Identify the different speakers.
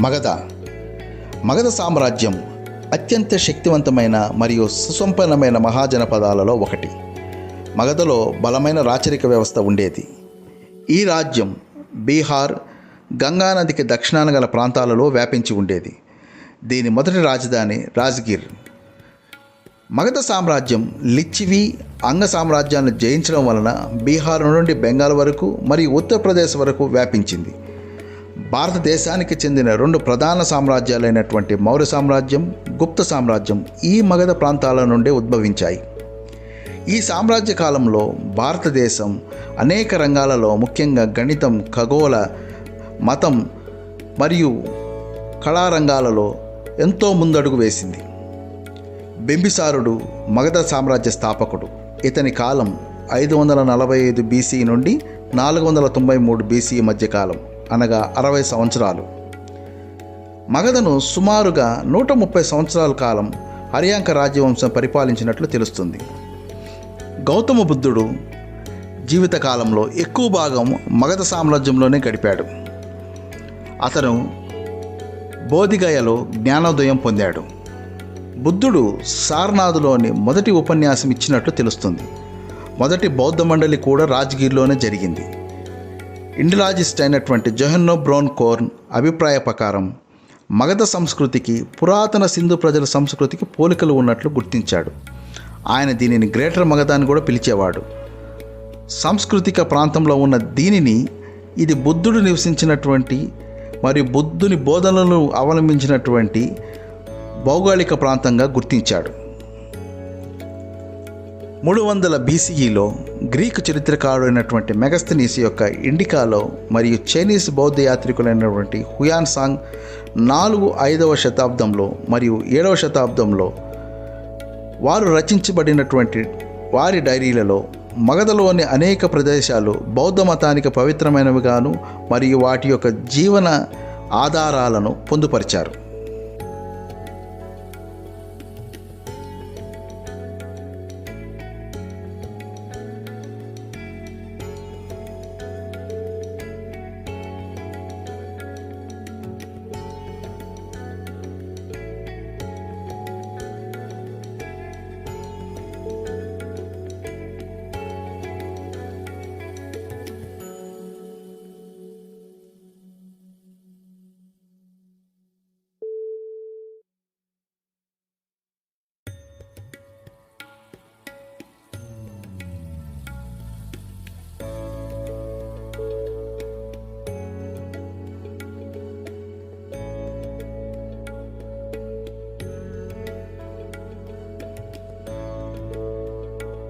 Speaker 1: మగధ. మగధ సామ్రాజ్యం అత్యంత శక్తివంతమైన మరియు సుసంపన్నమైన మహాజనపదాలలో ఒకటి. మగధలో బలమైన రాచరిక వ్యవస్థ ఉండేది. ఈ రాజ్యం బీహార్ గంగానదికి దక్షిణాన గల ప్రాంతాలలో వ్యాపించి ఉండేది. దీని మొదటి రాజధాని రాజ్గిర్. మగధ సామ్రాజ్యం లిచ్చివి అంగ సామ్రాజ్యాన్ని జయించడం వలన బీహార్ నుండి బెంగాల్ వరకు మరియు ఉత్తరప్రదేశ్ వరకు వ్యాపించింది. భారతదేశానికి చెందిన రెండు ప్రధాన సామ్రాజ్యాలైనటువంటి మౌర్య సామ్రాజ్యం గుప్త సామ్రాజ్యం ఈ మగధ ప్రాంతాల నుండే ఉద్భవించాయి. ఈ సామ్రాజ్య కాలంలో భారతదేశం అనేక రంగాలలో ముఖ్యంగా గణితం ఖగోళ మతం మరియు కళారంగాలలో ఎంతో ముందడుగు వేసింది. బింబిసారుడు మగధ సామ్రాజ్య స్థాపకుడు. ఇతని కాలం ఐదు వందల నలభై ఐదు బీసీ నుండి నాలుగు వందల తొంభై మూడు బీసీ మధ్యకాలం అనగా అరవై సంవత్సరాలు. మగధను సుమారుగా నూట ముప్పై సంవత్సరాల కాలం హరియాంక రాజ్యవంశం పరిపాలించినట్లు తెలుస్తుంది. గౌతమ బుద్ధుడు జీవితకాలంలో ఎక్కువ భాగం మగధ సామ్రాజ్యంలోనే గడిపాడు. అతను బోధిగయలో జ్ఞానోదయం పొందాడు. బుద్ధుడు సారనాథ్లోని మొదటి ఉపన్యాసం ఇచ్చినట్లు తెలుస్తుంది. మొదటి బౌద్ధ మండలి కూడా రాజ్గిర్లోనే జరిగింది. ఇండలాజిస్ట్ అయినటువంటి జొహన్నో బ్రౌన్ కోర్న్ అభిప్రాయ ప్రకారం మగధ సంస్కృతికి పురాతన సింధు ప్రజల సంస్కృతికి పోలికలు ఉన్నట్లు గుర్తించాడు. ఆయన దీనిని గ్రేటర్ మగధ అని కూడా పిలిచేవాడు. సాంస్కృతిక ప్రాంతంలో ఉన్న దీనిని ఇది బుద్ధుడు నివసించినటువంటి మరియు బుద్ధుని బోధనలను అవలంబించినటువంటి భౌగోళిక ప్రాంతంగా గుర్తించాడు. మూడు వందల బీసీఈలో గ్రీకు చరిత్రకారుడైనటువంటి మెగస్తనీస్ యొక్క ఇండికాలో మరియు చైనీస్ బౌద్ధ యాత్రికులైనటువంటి హుయాన్ సాంగ్ నాలుగు ఐదవ శతాబ్దంలో మరియు ఏడవ శతాబ్దంలో వారు రచించబడినటువంటి వారి డైరీలలో మగధలోని అనేక ప్రదేశాలు బౌద్ధ మతానికి పవిత్రమైనవిగాను మరియు వాటి యొక్క జీవన ఆధారాలను పొందుపరిచారు.